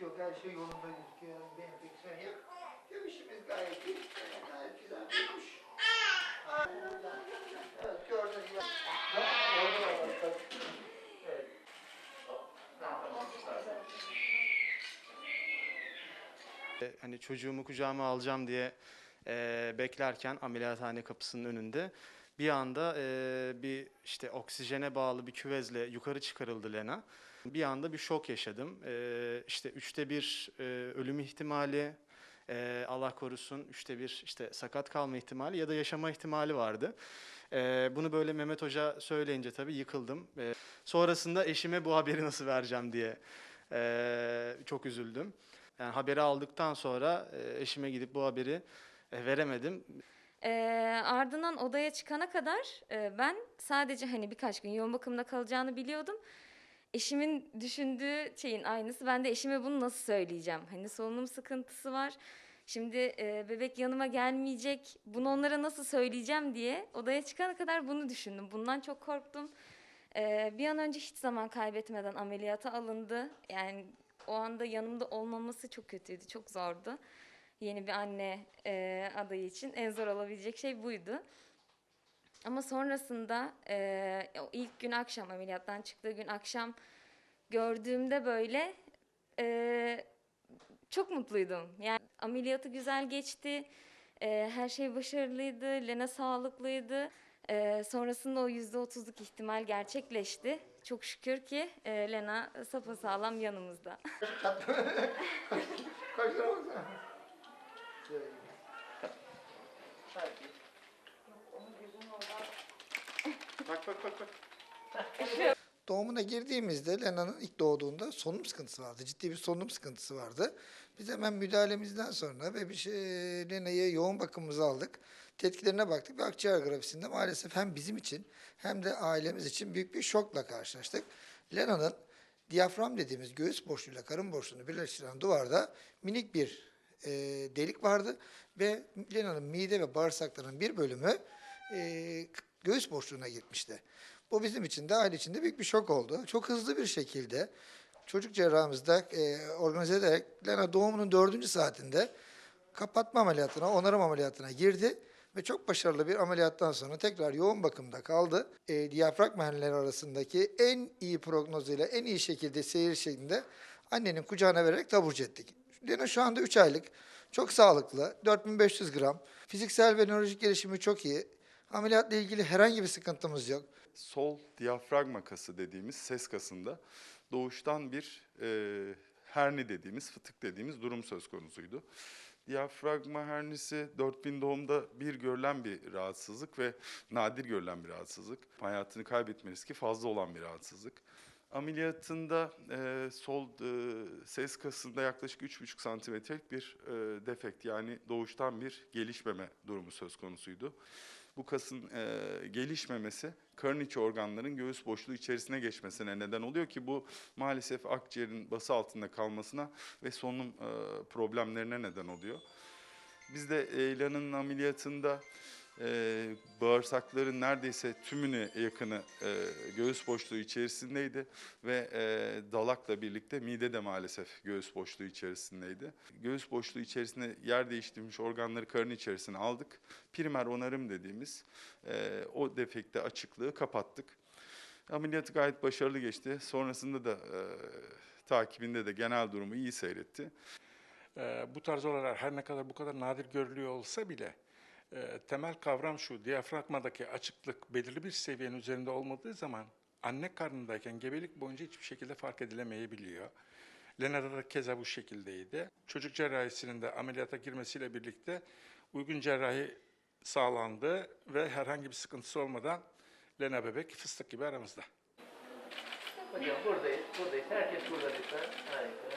yok. Her şey yolunda gözüküyor. Bir enfeksiyon yok. Göbüşümüz gayet iyi. Gayet güzel durmuş. Evet gördüğünüz gibi. Hani çocuğumu kucağıma alacağım diye e, beklerken ameliyathane kapısının önünde bir anda e, bir işte oksijene bağlı bir küvezle yukarı çıkarıldı Lena. Bir anda bir şok yaşadım. E, işte üçte bir e, ölüm ihtimali, e, Allah korusun üçte bir işte sakat kalma ihtimali ya da yaşama ihtimali vardı. E, bunu böyle Mehmet Hoca söyleyince tabii yıkıldım. E, sonrasında eşime bu haberi nasıl vereceğim diye e, çok üzüldüm. Yani haberi aldıktan sonra e, eşime gidip bu haberi e, veremedim. Ee, ardından odaya çıkana kadar e, ben sadece hani birkaç gün yoğun bakımda kalacağını biliyordum. Eşimin düşündüğü şeyin aynısı. Ben de eşime bunu nasıl söyleyeceğim? Hani solunum sıkıntısı var. Şimdi e, bebek yanıma gelmeyecek. Bunu onlara nasıl söyleyeceğim diye odaya çıkana kadar bunu düşündüm. Bundan çok korktum. Ee, bir an önce hiç zaman kaybetmeden ameliyata alındı. Yani o anda yanımda olmaması çok kötüydü, çok zordu. Yeni bir anne e, adayı için en zor olabilecek şey buydu. Ama sonrasında e, ilk gün akşam ameliyattan çıktığı gün akşam gördüğümde böyle e, çok mutluydum. Yani ameliyatı güzel geçti. e, her şey başarılıydı. Lena sağlıklıydı. E, sonrasında o yüzde otuzluk ihtimal gerçekleşti. Çok şükür ki e, Lena sapasağlam yanımızda. Kaçına Bak bak bak bak. Doğumuna girdiğimizde Lena'nın ilk doğduğunda solunum sıkıntısı vardı. Ciddi bir solunum sıkıntısı vardı. Biz hemen müdahalemizden sonra ve bir şey, Lena'yı yoğun bakımımıza aldık. Tetkilerine baktık ve akciğer grafisinde maalesef hem bizim için hem de ailemiz için büyük bir şokla karşılaştık. Lena'nın diyafram dediğimiz göğüs boşluğuyla karın boşluğunu birleştiren duvarda minik bir e, delik vardı ve Lena'nın mide ve bağırsaklarının bir bölümü e, göğüs boşluğuna gitmişti. Bu bizim için de aile için de büyük bir şok oldu. Çok hızlı bir şekilde çocuk cerrahımızda e, organize ederek Lena doğumunun dördüncü saatinde kapatma ameliyatına, onarım ameliyatına girdi ve çok başarılı bir ameliyattan sonra tekrar yoğun bakımda kaldı. E, diyafragma henleri arasındaki en iyi prognozuyla, en iyi şekilde seyir şeklinde annenin kucağına vererek taburcu ettik. Lena şu anda 3 aylık, çok sağlıklı, 4500 gram, fiziksel ve nörolojik gelişimi çok iyi. Ameliyatla ilgili herhangi bir sıkıntımız yok. sol diyafragma kası dediğimiz ses kasında doğuştan bir e, herni dediğimiz, fıtık dediğimiz durum söz konusuydu. Diyafragma hernisi 4000 doğumda bir görülen bir rahatsızlık ve nadir görülen bir rahatsızlık. Hayatını kaybetme riski fazla olan bir rahatsızlık. Ameliyatında e, sol e, ses kasında yaklaşık 3,5 santimetrelik bir e, defekt yani doğuştan bir gelişmeme durumu söz konusuydu. Bu kasın e, gelişmemesi karın içi organların göğüs boşluğu içerisine geçmesine neden oluyor ki bu maalesef akciğerin bası altında kalmasına ve solunum e, problemlerine neden oluyor. Biz de Eyla'nın ameliyatında e, bağırsakların neredeyse tümüne yakını e, göğüs boşluğu içerisindeydi ve e, dalakla birlikte mide de maalesef göğüs boşluğu içerisindeydi. Göğüs boşluğu içerisinde yer değiştirmiş organları karın içerisine aldık. Primer onarım dediğimiz e, o defekte açıklığı kapattık. Ameliyatı gayet başarılı geçti. Sonrasında da e, takibinde de genel durumu iyi seyretti. Ee, bu tarz olaylar her ne kadar bu kadar nadir görülüyor olsa bile e, temel kavram şu, diyafragmadaki açıklık belirli bir seviyenin üzerinde olmadığı zaman anne karnındayken gebelik boyunca hiçbir şekilde fark edilemeyebiliyor. Lena'da da keza bu şekildeydi. Çocuk cerrahisinin de ameliyata girmesiyle birlikte uygun cerrahi sağlandı ve herhangi bir sıkıntısı olmadan Lena bebek fıstık gibi aramızda. Hocam buradayız, buradayız. Herkes burada lütfen. Harika.